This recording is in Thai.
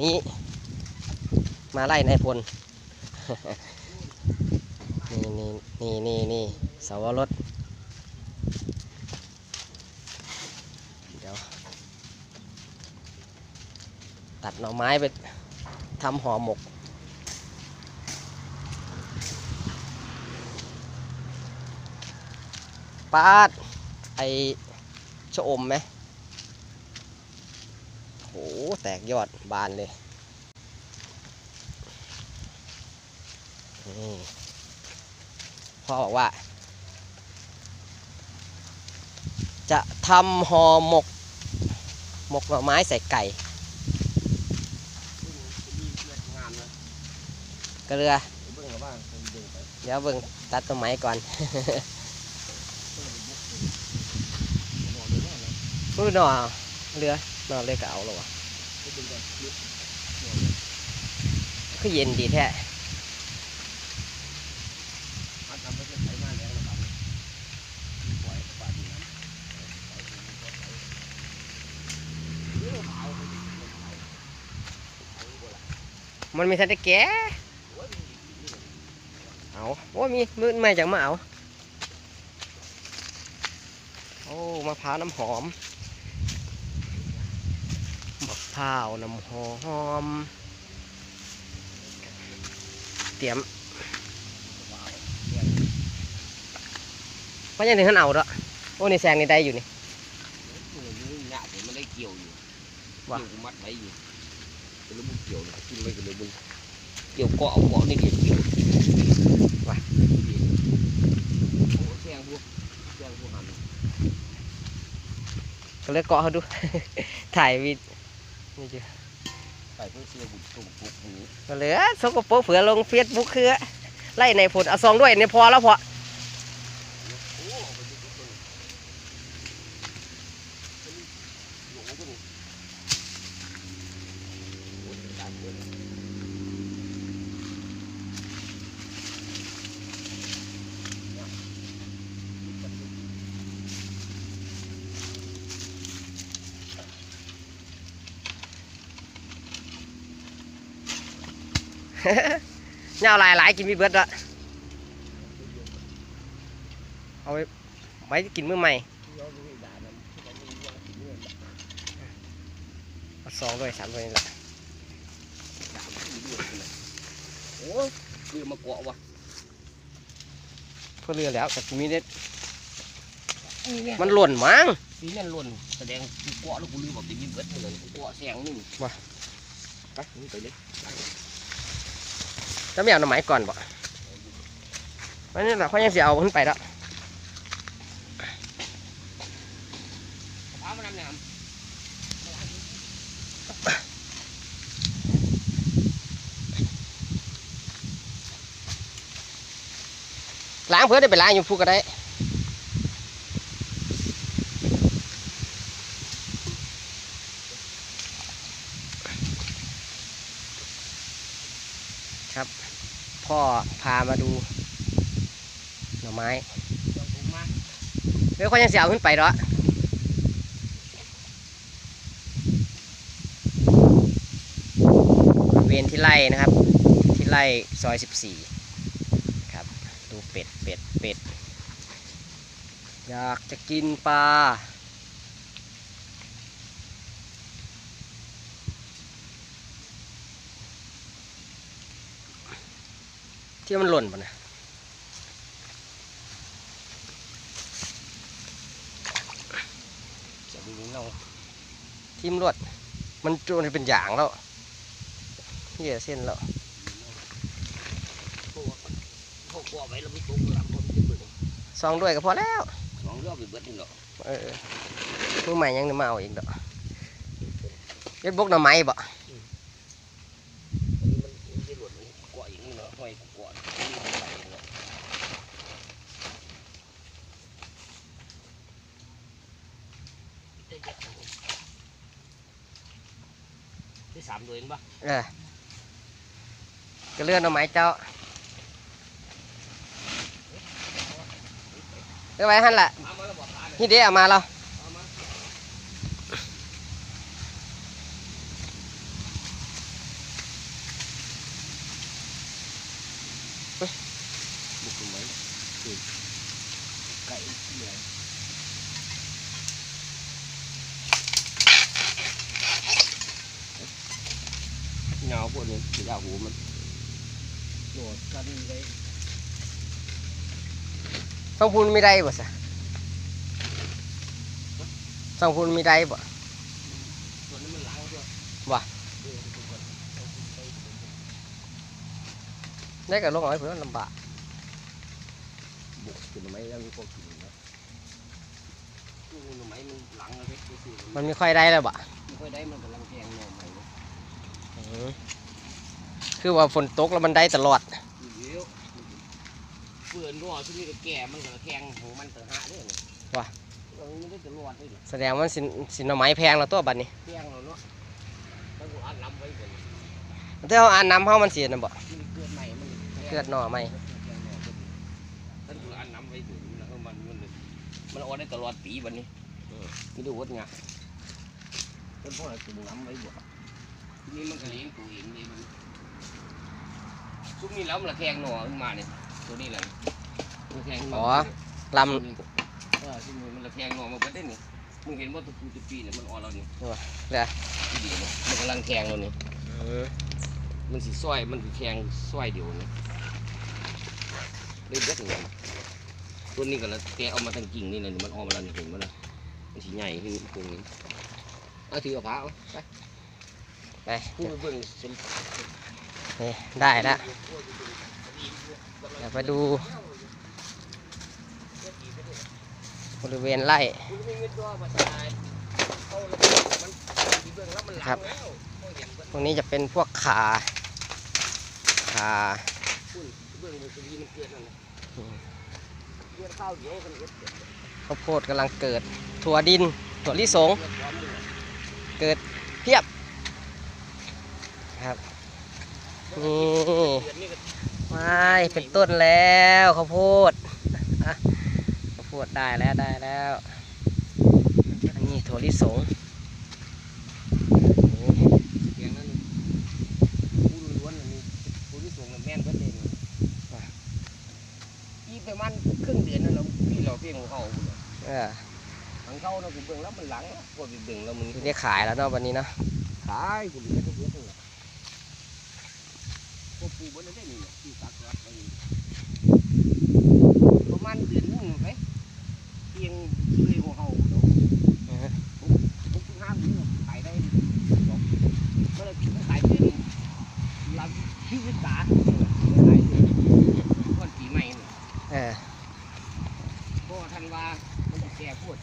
นี้ มาไล่นายพล นี่นี่นี่นี่นี่สาวรสเดี๋ยว ตัดหน่อไม้ไปทำห่อหมกปาดไอชะอมไหม แตกยอดบานเลยนี่พ่อบอกว่า จะทำห่อหมก หมกหน่อไม้ใส่ไก่กระเรือเดี๋ยวเบิ่งตัดต้นไม้ก่อนพูดหน่อเรือหน่อเรือก็เอาแล้ววะ คือเย็นดีแท้มันทำให้เป็นไถมาแล้วนะครับปล่อยปลาดีนะเอาวมันมีทันได้แก่เอาโอ้มีมือไม่จากมาเอา โอ้มะพร้าวน้ำหอม พร้าวน้ำหอม เตรียมว่ายังถึงขันเอาด้วยโอ้นี่แซงนี่ได้อยู่นี่มันหยาบมันได้เกี่ยวอยู่ว่ะเกี่ยวมัดไว้อยู่เป็นลูกเกี่ยวกินไปกันเลยมึงเกี่ยวเกาะเอาเกาะนี่เกี่ยวเกี่ยวว่ะโอ้แซงพวกแซงพวกหันก็เลยเกาะเขาดู ถ่ายวิด นี่จ้ะไปเพื่อเสียบุญตุ่มปุกนี้ก็เหลือสกปรกเผื่อลงเฟซบุ๊กคือไล่ในผลเอาซองด้วยในพอแล้วพอ โอ้ไปดูทุกคนอยู่ตรงนี้โอ้ยตายเลย เงาหลายหลายกินมีเบิดละเอาไว้ไว้กินมื้อใหม่เอาซองด้วยสามด้วยนี่แหละโอ้ยคือมาเกาะวะเพื่อเรือแล้วแต่มีเด็ดมันหล่นมั้งนี่แม่นหล่นแสดงกูเกาะแล้วกูลืมบอกจะยิ้มเบิดเลยกูเกาะแสงนี่ว่ะไปนี่ไปเลย แล้วไม่เอาหน่อไม้ก่อนบ่วันนี้แหละเขายังเสียเอาขึ้นไปแล้วล้างเพื่อได้ไปล้างอยู่พูกก็ได้ พ่อพามาดูหน่อไม้ำต้องถูกมาเดี๋ยวเขายังเสียเอาขึ้นไปเหรอบริเวณที่ไร่นะครับ ที่ไร่ซอย 14 ครับ ดูเป็ดเป็ดเป็ด อยากจะกินปลา ที่มันหล่นปะนะจะดูเงาทิมรวด มันโจนเป็นอย่างแล้วเหี้ยเส้นแล้วพวกพวกเกาะไว้แล้วไม่ตรงหลังคนจะเบิดซองด้วยก็พอแล้วสองรอบไปเบิดนี่เนาะเออมือใหม่ยังมาเอาอีกดอกเย็ดบกหน่อไม้บ่ อันนี้มันมันจะหล่นมันเกาะอย่างนี้เนาะห้อยเกาะนี่มันไปเนาะ ที่สามด้วยเห็นปะเออก็เลื่อนหน่อไม้เจ้าเออไว้หันละเอามาแล้วบอกตาเนี่ยนี่เด้เอามาแล้วเรา บุกทำไมอืมไก่เหนื่อย เงาพวกนี้ยาหูมันโหลดกันเลยต้องพูนไม่ได้บ่สะต้องพูนไม่ได้บ่ส่วนนี้มันล้างด้วยว่ะเออทุกคนเอาไปได้กับลงเอาไว้เพื่อลำบากบุกกินทำไมแล้วมีพวกกินนะตู้ทำไมมันหลังเลยไปซื้อมันไม่ค่อยได้แล้วบ่ คือว่าฝนตกแล้วมันได้ตลอดอยู่เดียวเปื่อนก็ช่วงนี้ก็แก่มันก็แทงของมันต่างหากด้วยเนี่ยว่ะเราไม่ได้ตลอดเลยเนี่ยแสดงว่าสินสินหน่อไม้แพงแล้วตัวบัดนี้แทงเราเนาะมันก็อัดล้ำไว้ก่อนแต่เอาอ่านน้ำเฮามันเสียนะบ่มันเกิดใหม่มันเกิดหน่อใหม่ท่านก็อัดล้ำไว้ก่อนแล้วก็มันมันมันเอาได้ตลอดปีวันนี้ไม่ได้วดงาเป็นพวกอะไรตุ่มล้ำไว้บ่ที นี้มันก็เลี้ยงตัวเองนี่มันชุกนี้แล้วมันละแทงหน่อขึ้นมาเนี่ยตัวนี้แหละมันแทงหน่อ๋ออลเออซึ่งมันละแทงหนอมาเบิดได้นี่มึงเห็นว่าตะปูตะปีเนี่ยมันอ่อนเรานี่ำเนี่ยที่ดีเนี่ยมันกำลังแทงเรานี่อืมมันสิซ้อยมันสิแทงซ้อยเดียวนี่เลยเบิดอย่างเงี้ยตัวนี้ก็ละแกเอามาทางกิ่งนี่เลยนี่มันออกมาแล้วนี่เห็นมั้ยล่ะมันสิใหญ่ขึ้นตรงนี้เอาถือเอาผ้าเอาไป ไปพูดไปเบิ่งสินี่ได้แล้วเดี๋ยวไปดู บริเวณไร่คุณมีเงินตัวมาตายเอาแล้วมันสิเบิ่งแล้วมันหลังครับแล้วเอาเห็นเบิ่งตรงนี้จะเป็นพวกขาขาคุณเบิ่งมันสิดีมันเกิดนั่นน่ะอืมเกิดข้าวเดียวกันเกิดเกิดข้าวโพดกำลังเกิด ถั่วดิน ถั่วลิสง เกิดพร้อมเลยเกิดเพียบครับนี่เดือนนี้ก็ไม่เป็นต้นแล้วข้าวโพดอะข้าวโพดได้แล้วได้แล้วอันนี้ถั่วลิสงนี่เสียงนั้นผู้ล้วนๆอันนี้ผู้ที่ส่งน่ะแม่นเบิดเลยนี่อีประมาณครึ่งเดือนนั่นแหละพี่เราเพียงของเขาพุ่นน่ะเออทางเขาเราะกูเบิ่งแล้วมันหลังแล้วพวกกูเบิ่งแล้วมึงที่ได้ขายแล้วเนาะวันนี้เนาะขายกูเหลือทุกเดือนเลยพวกปูเบิ่ง ที่ตักรับไปประมาณเดือนหนึงไปเพียงเลยของเขาเนาะอือฮะผมถึงห้ามนี้ขายได้ดอกก็เลยขายเป็นรับชีวิตกาขายวันปีใหม่น่เออเพราะท่านว่ามันจะแก่พูด